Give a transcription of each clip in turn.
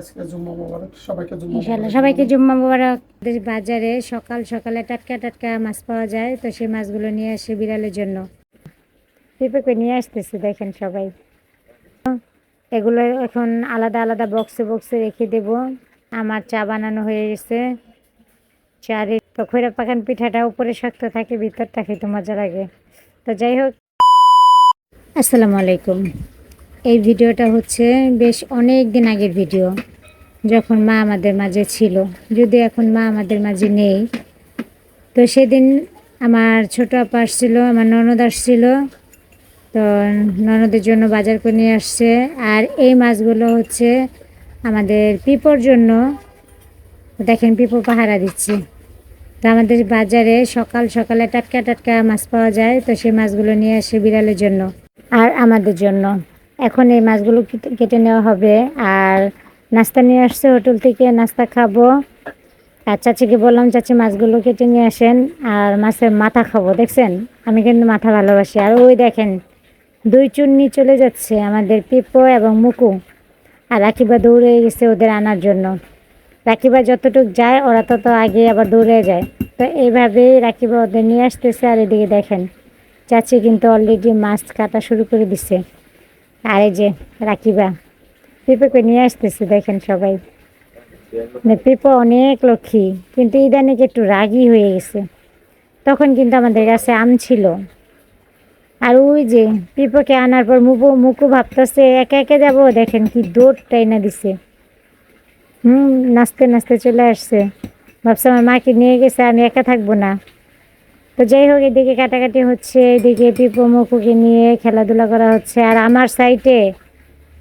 আজকে জুম্মা মোবারক সবাইকে জুম্মা ইনশাল্লাহ মোবারক। সবাইকে জুম্মা মুবারক। বাজারে সকাল সকালে টাটকা টাটকা মাছ পাওয়া যায় তো সেই মাছগুলো নিয়ে আসে বিড়ালের জন্য। পেঁপে নিয়ে আসতেছে দেখেন সবাই। এগুলো এখন আলাদা আলাদা বক্সে বক্সে রেখে দেব। আমার চা বানানো হয়ে গেছে। চারে তো খৈরা পাকান পিঠাটা উপরে শক্ত থাকে ভিতরটা খেতে মজা লাগে। তো যাই হোক। আসসালামু আলাইকুম। এই ভিডিওটা হচ্ছে বেশ অনেক দিন আগের ভিডিও। যখন মা আমাদের মাঝে ছিল, যদি এখন মা আমাদের মাঝে নেই, তো সেদিন আমার ছোট আপা আসছিল, আমার ননদ আসছিল, তো ননদের জন্য বাজার করে নিয়ে আসছে। আর এই মাছগুলো হচ্ছে আমাদের পিপোর জন্য, দেখেন পিপো পাহারা দিচ্ছে। তো আমাদের বাজারে সকাল সকালে টাটকা টাটকা মাছ পাওয়া যায়, তো সেই মাছগুলো নিয়ে আসে বিড়ালের জন্য, আর আমাদের জন্য। এখন এই মাছগুলো কেটে নেওয়া হবে, আর নাস্তা নিয়ে আসছে, হোটেল থেকে নাস্তা খাব। আর চাচিকে বললাম, চাচি, মাছগুলো কেটে নিয়ে আসেন আর মাছের মাথা খাব। দেখছেন? আমি কিন্তু মাথা ভালোবাসি। আর ওই দেখেন, দুই চুন্নি চলে যাচ্ছে আমাদের পিপো এবং মুকু। আর রাকিবা দৌড়ে গেছে ওদের আনার জন্য। রাকিবা যতটুক যায়, ওরা তত আগে আবার দৌড়ে যায়। তো এইভাবেই রাকিবা ওদের নিয়ে আসতেছে। আর এদিকে দেখেন, চাচি কিন্তু অলরেডি মাছ কাটা শুরু করে দিছে। আর এই যে রাকিবা পিঁপেকে নিয়ে আসতেছে, দেখেন সবাই। পিঁপো অনেক লক্ষ্মী, কিন্তু ইদানিক একটু রাগী হয়ে গেছে। তখন কিন্তু আমাদের কাছে আম ছিল। আর ওই যে পিঁপোকে আনার পর মুকু মুকু ভাবতেছে, একে একে যাব? দেখেন কি দৌড়টাই না দিছে। হুম, নাচতে নাচতে চলে আসছে। ভাবছে আমার মাকে নিয়ে গেছে, আমি একা থাকব না। তো যাই হোক, এদিকে কাটাকাটি হচ্ছে, এদিকে পিপো মুকুকে নিয়ে খেলাধুলা করা হচ্ছে। আর আমার সাইডে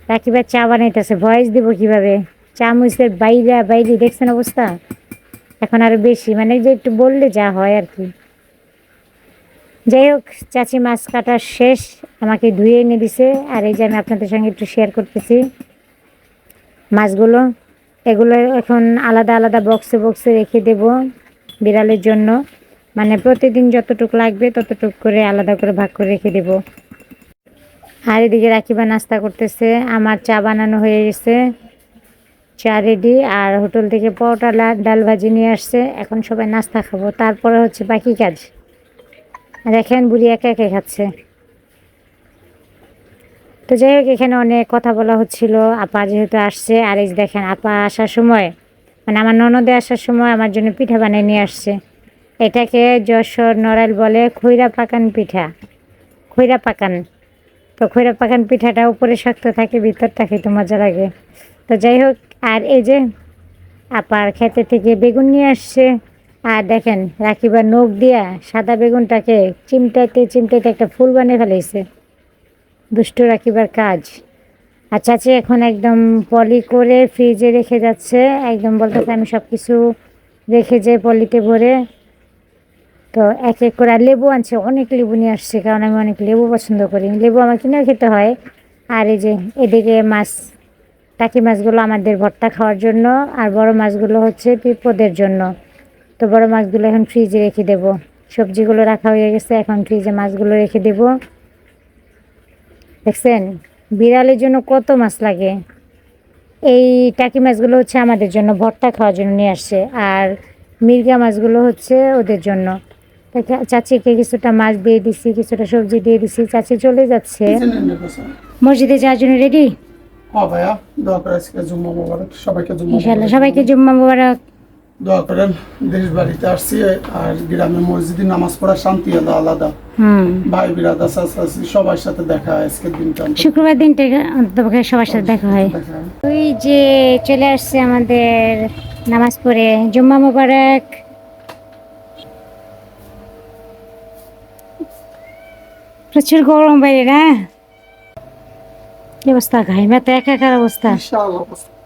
রাকিবার চা বানাইতেছে, ভয়েস দিব কীভাবে? চা মুইসের বাইরে বাইরে, দেখছেন অবস্থা? এখন আরও বেশি মানে যে একটু বললে যা হয় আর কি। যাই হোক, চাচি মাছ কাটা শেষ, আমাকে ধুয়ে এনে দিছে, আর এই যে আমি আপনাদের সঙ্গে একটু শেয়ার করতেছি। মাছগুলো, এগুলো এখন আলাদা আলাদা বক্সে বক্সে রেখে দেব বিড়ালের জন্য। মানে প্রতিদিন যতটুকু লাগবে, ততটুকু করে আলাদা করে ভাগ করে রেখে দেব। আর এদিকে রাকিবা নাস্তা করতেছে। আমার চা বানানো হয়ে গেছে। চা রেডি আর হোটেল থেকে পরোটা ডাল ভাজি নিয়ে আসছে। এখন সবাই নাস্তা খাব। তারপরে হচ্ছে বাকি কাজ। দেখেন বুড়ি একা একে খাচ্ছে। তো যাই হোক, এখানে অনেক কথা বলা হচ্ছিল। আপা যেহেতু আসছে, আর এই দেখেন, আপা আসার সময় মানে আমার ননদে আসার সময় আমার জন্য পিঠা বানিয়ে নিয়ে আসছে। এটাকে যশোর নড়াইল বলে খৈরা পাকান পিঠা। খৈরা পাকান তো খৈরা পাকান পিঠাটা উপরে শক্ত থাকে ভিতরটা খেতে মজা লাগে। তো যাই হোক, আর এই যে আপার খেতে থেকে বেগুন নিয়ে আসছে। আর দেখেন রাখিবার নখ দিয়া সাদা বেগুনটাকে চিমটাইতে চিমটাইতে একটা ফুল বানিয়ে ফেলেছে। দুষ্ট রাখিবার কাজ। আর চাচি এখন একদম পলি করে ফ্রিজে রেখে যাচ্ছে। একদম বলতে আমি সব কিছু রেখে যে পলিতে ভরে তো এক এক করে লেবু আনছে, অনেক লেবু নিয়ে আসছে, কারণ আমি অনেক লেবু পছন্দ করি। লেবু আমার কিনেও খেতে হয়। আর এই যে এদিকে মাছ, টাকি মাছগুলো আমাদের ভর্তা খাওয়ার জন্য, আর বড় মাছগুলো হচ্ছে পিপোদের জন্য। তো বড় মাছগুলো এখন ফ্রিজে রেখে দেব। সবজিগুলো রাখা হয়ে গেছে, এখন ফ্রিজে মাছগুলো রেখে দেব। দেখছেন? বিড়ালের জন্য কত মাছ লাগে। এই টাকি মাছগুলো হচ্ছে আমাদের জন্য ভর্তা খাওয়ার জন্য নিয়ে আসছে, আর মির্গা মাছগুলো হচ্ছে ওদের জন্য। চাচিকে কিছুটা মাছ দিয়ে দিছি কিছুটা সবজি দিয়ে দিছি চাচি চলে যাচ্ছে। মসজিদে যাওয়ার জন্য রেডি সবাইকে জুম্মা মোবারক। দোয়া করেন দেশ বাড়িতে আসছি আর গ্রামে মসজিদে নামাজ পড়া শান্তি আলাদা আলাদা। ভাই বিরাদা চাচি সবার সাথে দেখা হয় আজকের দিনটা। শুক্রবার দিনটা অন্তপক্ষে সবার সাথে দেখা হয়। ওই যে চলে আসছে আমাদের নামাজ পড়ে জুম্মা মুবারক। প্রচুর গরম বাইরে না কি অবস্থা ঘাইমা তো একাকার অবস্থা বিশাল অবস্থা